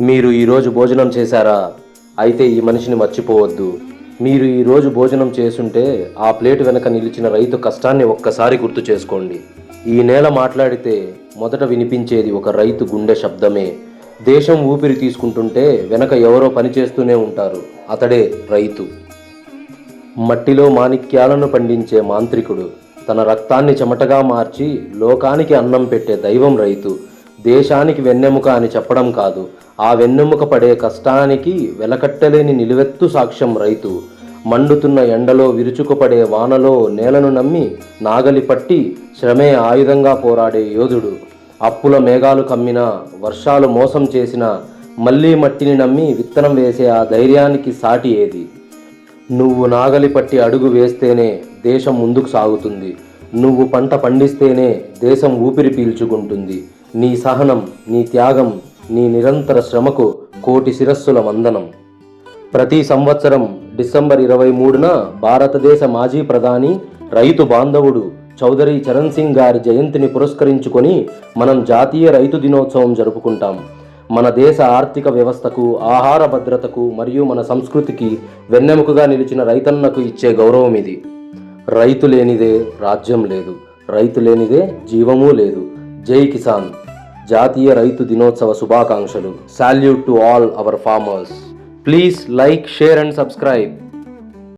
మీరు ఈరోజు భోజనం చేశారా? అయితే ఈ మనిషిని మర్చిపోవద్దు. మీరు ఈరోజు భోజనం చేసుంటే ఆ ప్లేట్ వెనక నిలిచిన రైతు కష్టాన్ని ఒక్కసారి గుర్తు చేసుకోండి. ఈ నేల మాట్లాడితే మొదట వినిపించేది ఒక రైతు గుండె శబ్దమే. దేశం ఊపిరి తీసుకుంటుంటే వెనక ఎవరో పనిచేస్తూనే ఉంటారు. అతడే రైతు. మట్టిలో మాణిక్యాలను పండించే మాంత్రికుడు. తన రక్తాన్ని చెమటగా మార్చి లోకానికి అన్నం పెట్టే దైవం రైతు. దేశానికి వెన్నెముక అని చెప్పడం కాదు. ఆ వెన్నెముక పడే కష్టానికి వెలకట్టలేని నిలువెత్తు సాక్ష్యం రైతు. మండుతున్న ఎండలో విరుచుకుపడే వానలో నేలను నమ్మి నాగలి పట్టి శ్రమే ఆయుధంగా పోరాడే యోధుడు. అప్పుల మేఘాలు కమ్మినా వర్షాలు మోసం చేసినా మళ్ళీ మట్టిని నమ్మి విత్తనం వేసే ఆ ధైర్యానికి సాటి ఏది? నువ్వు నాగలి పట్టి అడుగు వేస్తేనే దేశం ముందుకు సాగుతుంది. నువ్వు పంట పండిస్తేనే దేశం ఊపిరి పీల్చుకుంటుంది. నీ సహనం నీ త్యాగం నీ నిరంతర శ్రమకు కోటి శిరస్సుల వందనం. ప్రతి సంవత్సరం డిసెంబర్ ఇరవై మూడున భారతదేశ మాజీ ప్రధాని రైతు బాంధవుడు చౌదరి చరణ్ సింగ్ గారి జయంతిని పురస్కరించుకొని మనం జాతీయ రైతు దినోత్సవం జరుపుకుంటాం. మన దేశ ఆర్థిక వ్యవస్థకు ఆహార భద్రతకు మరియు మన సంస్కృతికి వెన్నెముకగా నిలిచిన రైతన్నకు ఇచ్చే గౌరవం ఇది. రైతు లేనిదే రాజ్యం లేదు రైతు లేనిదే జీవమూ లేదు. జై కిసాన్. జాతీయ రైతు దినోత్సవ శుభాకాంక్షలు. Salute to all our farmers please like share and subscribe